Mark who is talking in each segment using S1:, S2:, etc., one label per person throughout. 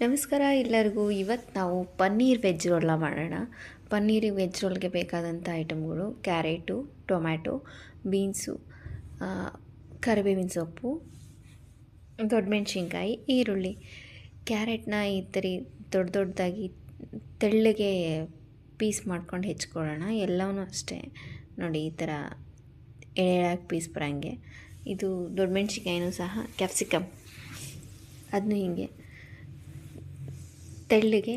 S1: ನಮಸ್ಕಾರ ಎಲ್ಲರಿಗೂ. ಇವತ್ತು ನಾವು ಪನ್ನೀರ್ ವೆಜ್ ರೋಲ್ನ ಮಾಡೋಣ. ಪನ್ನೀರ್ ವೆಜ್ ರೋಲ್ಗೆ ಬೇಕಾದಂಥ ಐಟಮ್ಗಳು ಕ್ಯಾರೆಟು, ಟೊಮ್ಯಾಟೊ, ಬೀನ್ಸು ಕರಿಬೇವಿನ ಸೊಪ್ಪು ದೊಡ್ಡ ಮೆಣಸಿನ್ಕಾಯಿ ಈರುಳ್ಳಿ. ಕ್ಯಾರೆಟ್ನ ಈ ಥರ ದೊಡ್ಡ ದೊಡ್ಡದಾಗಿ ತೆಳ್ಳಗೆ ಪೀಸ್ ಮಾಡ್ಕೊಂಡು ಹೆಚ್ಕೊಳ್ಳೋಣ. ಎಲ್ಲವೂ ಅಷ್ಟೇ. ನೋಡಿ, ಈ ಥರ ಎಳೆಯಾಗಿ ಪೀಸ್ ಬರೋಂಗೆ. ಇದು ದೊಡ್ಡ ಮೆಣಸಿನ್ಕಾಯಿನೂ ಸಹ ಕ್ಯಾಪ್ಸಿಕಮ್. ಅದನ್ನು ಹೀಗೆ. ತೆಳ್ಳಗೆ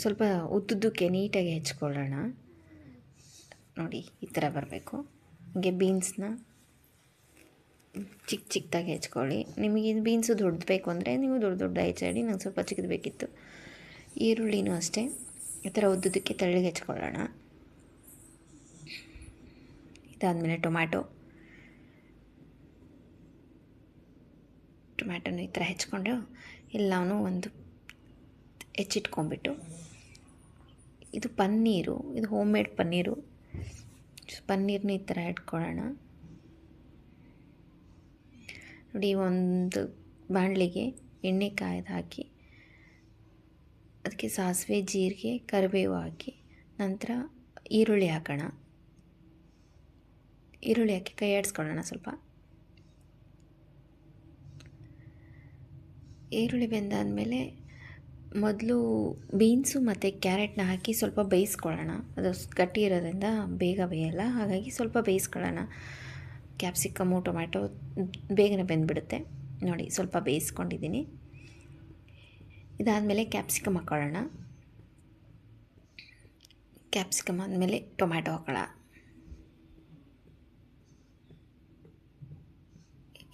S1: ಸ್ವಲ್ಪ ಉದ್ದುದ್ದಕ್ಕೆ ನೀಟಾಗಿ ಹೆಚ್ಕೊಳ್ಳೋಣ. ನೋಡಿ, ಈ ಥರ ಬರಬೇಕು. ಹಾಗೆ ಬೀನ್ಸ್ನ ಚಿಕ್ಕ ಚಿಕ್ಕದಾಗಿ ಹೆಚ್ಕೊಳ್ಳಿ. ನಿಮಗೆ ಬೀನ್ಸು ದೊಡ್ಡದು ಬೇಕು ಅಂದರೆ ನೀವು ದೊಡ್ಡ ದೊಡ್ಡ ಹೆಚ್ಚಾಡಿ ನಂಗೆ ಸ್ವಲ್ಪ ಚಿಕ್ಕದು ಬೇಕಿತ್ತು. ಈರುಳ್ಳಿನೂ ಅಷ್ಟೇ. ಈ ಥರ ಉದ್ದುದಕ್ಕೆ ತೆಳ್ಳಗೆ ಹೆಚ್ಕೊಳ್ಳೋಣ. ಇದಾದಮೇಲೆ ಟೊಮ್ಯಾಟೊ. ಟೊಮ್ಯಾಟೊನ ಈ ಥರ ಹೆಚ್ಕೊಂಡು ಎಲ್ಲವೂ ಒಂದು ಹೆಚ್ಚಿಟ್ಕೊಂಬಿಟ್ಟು ಇದು ಪನ್ನೀರು, ಇದು ಹೋಮ್ ಮೇಡ್ ಪನ್ನೀರು ಪನ್ನೀರ್ನ ಈ ಥರ ಇಟ್ಕೊಳ್ಳೋಣ ನೋಡಿ ಒಂದು ಬಾಣಲಿಗೆ ಎಣ್ಣೆ ಕಾಯ್ದು ಹಾಕಿ, ಅದಕ್ಕೆ ಸಾಸಿವೆ, ಜೀರಿಗೆ, ಕರಿಬೇವು ಹಾಕಿ, ನಂತರ ಈರುಳ್ಳಿ ಹಾಕೋಣ. ಈರುಳ್ಳಿ ಹಾಕಿ ಕೈ ಆಡಿಸ್ಕೊಳ್ಳೋಣ ಸ್ವಲ್ಪ. ಈರುಳ್ಳಿ ಬೆಂದಾದಮೇಲೆ ಮೊದಲು ಬೀನ್ಸು ಮತ್ತು ಕ್ಯಾರೆಟ್ನ ಹಾಕಿ ಸ್ವಲ್ಪ ಬೇಯಿಸ್ಕೊಳ್ಳೋಣ. ಅದು ಗಟ್ಟಿ ಇರೋದ್ರಿಂದ ಬೇಗ ಬೇಯಲ್ಲ. ಹಾಗಾಗಿ ಸ್ವಲ್ಪ ಬೇಯಿಸ್ಕೊಳ್ಳೋಣ. ಕ್ಯಾಪ್ಸಿಕಮ್ಮು ಟೊಮ್ಯಾಟೊ ಬೇಗನೆ ಬೆಂದ್ಬಿಡುತ್ತೆ. ನೋಡಿ, ಸ್ವಲ್ಪ ಬೇಯಿಸ್ಕೊಂಡಿದ್ದೀನಿ. ಇದಾದಮೇಲೆ ಕ್ಯಾಪ್ಸಿಕಮ್ ಹಾಕ್ಕೊಳ್ಳೋಣ ಕ್ಯಾಪ್ಸಿಕಮ್ ಆದಮೇಲೆ ಟೊಮ್ಯಾಟೊ ಹಾಕೋಣ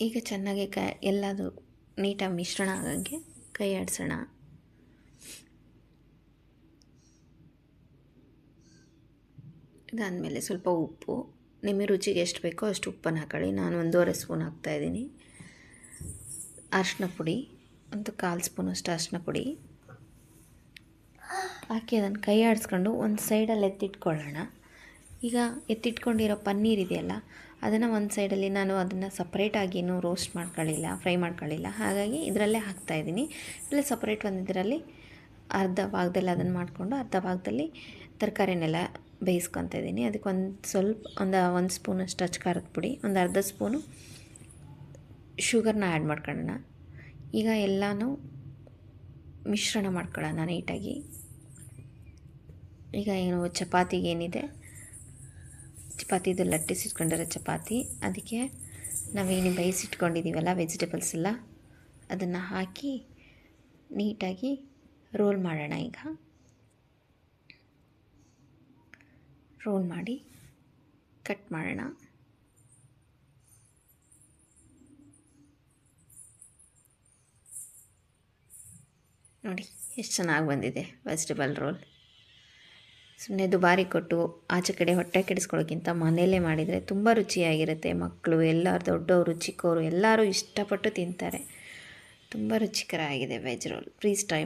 S1: ಈಗ ಚೆನ್ನಾಗಿ ಕ ಎಲ್ಲದು ನೀಟಾಗಿ ಮಿಶ್ರಣ ಆಗಂಗೆ ಕೈ ಆಡಿಸೋಣ. ಇದಾದಮೇಲೆ ಸ್ವಲ್ಪ ಉಪ್ಪು. ನಿಮಗೆ ರುಚಿಗೆ ಎಷ್ಟು ಬೇಕೋ ಅಷ್ಟು ಉಪ್ಪನ್ನು ಹಾಕೊಳ್ಳಿ. ನಾನು ಒಂದೂವರೆ ಸ್ಪೂನ್ ಹಾಕ್ತಾಯಿದ್ದೀನಿ ಅರಿಶಿನ ಪುಡಿ, ಒಂದು ಕಾಲು ಸ್ಪೂನಷ್ಟು ಅರಿಶಿನ ಪುಡಿ. ಹಾಕಿ ಅದನ್ನು ಕೈ ಆಡಿಸ್ಕೊಂಡು ಒಂದು ಸೈಡಲ್ಲಿ ಎತ್ತಿಟ್ಕೊಳ್ಳೋಣ. ಈಗ ಎತ್ತಿಟ್ಕೊಂಡಿರೋ ಪನ್ನೀರ್ ಇದೆಯಲ್ಲ, ಅದನ್ನು ಒಂದು ಸೈಡಲ್ಲಿ ನಾನು ಅದನ್ನು ಸಪ್ರೇಟಾಗಿ ಏನೂ ರೋಸ್ಟ್ ಮಾಡ್ಕೊಳ್ಳಿಲ್ಲ ಫ್ರೈ ಮಾಡ್ಕೊಳ್ಳಿಲ್ಲ. ಹಾಗಾಗಿ ಇದರಲ್ಲೇ ಹಾಕ್ತಾಯಿದ್ದೀನಿ ಇಲ್ಲೇ ಸಪ್ರೇಟ್ ಒಂದು ಇದರಲ್ಲಿ ಅರ್ಧ ಭಾಗದಲ್ಲಿ ಅದನ್ನು ಮಾಡಿಕೊಂಡು ಅರ್ಧ ಭಾಗದಲ್ಲಿ ತರಕಾರಿನೆಲ್ಲ ಬೇಯಿಸ್ಕೊತ ಇದ್ದೀನಿ ಅದಕ್ಕೆ ಒಂದು ಸ್ವಲ್ಪ, ಒಂದು ಒಂದು ಸ್ಪೂನಷ್ಟು ಅಚ್ಚ ಖಾರದ ಪುಡಿ, ಒಂದು ಅರ್ಧ ಸ್ಪೂನು ಶುಗರ್ನ ಆ್ಯಡ್ ಮಾಡ್ಕೊಳ್ಳೋಣ. ಈಗ ಎಲ್ಲನೂ ಮಿಶ್ರಣ ಮಾಡ್ಕೊಳ್ಳೋಣ ನೀಟಾಗಿ. ಈಗ ಏನು, ಚಪಾತಿಗೆ ಏನಿದೆ? ಚಪಾತಿದು ಲಟ್ಟಿಸಿಟ್ಕೊಂಡಿರೋ ಚಪಾತಿ. ಅದಕ್ಕೆ ನಾವೇನು ಬೇಯಿಸಿಟ್ಕೊಂಡಿದ್ದೀವಲ್ಲ, ವೆಜಿಟೇಬಲ್ಸ್ ಎಲ್ಲ, ಅದನ್ನು ಹಾಕಿ ನೀಟಾಗಿ ರೋಲ್ ಮಾಡೋಣ ಈಗ. ರೋಲ್ ಮಾಡಿ ಕಟ್ ಮಾಡೋಣ. ನೋಡಿ, ಎಷ್ಟು ಚೆನ್ನಾಗಿ ಬಂದಿದೆ ವೆಜಿಟೇಬಲ್ ರೋಲ್. ಸುಮ್ಮನೆ ದುಬಾರಿ ಕೊಟ್ಟು ಆಚೆ ಕಡೆ ಹೊಟ್ಟೆ ಕೆಡಿಸ್ಕೊಳ್ಳೋಕ್ಕಿಂತ ಮನೆಯಲ್ಲೇ ಮಾಡಿದರೆ ತುಂಬ ರುಚಿಯಾಗಿರುತ್ತೆ. ಮಕ್ಕಳು ಎಲ್ಲರೂ, ದೊಡ್ಡವರು ಚಿಕ್ಕವರು ಎಲ್ಲರೂ ಇಷ್ಟಪಟ್ಟು ತಿಂತಾರೆ. ತುಂಬ ರುಚಿಕರ ಆಗಿದೆ ವೆಜ್ ರೋಲ್. Freeze try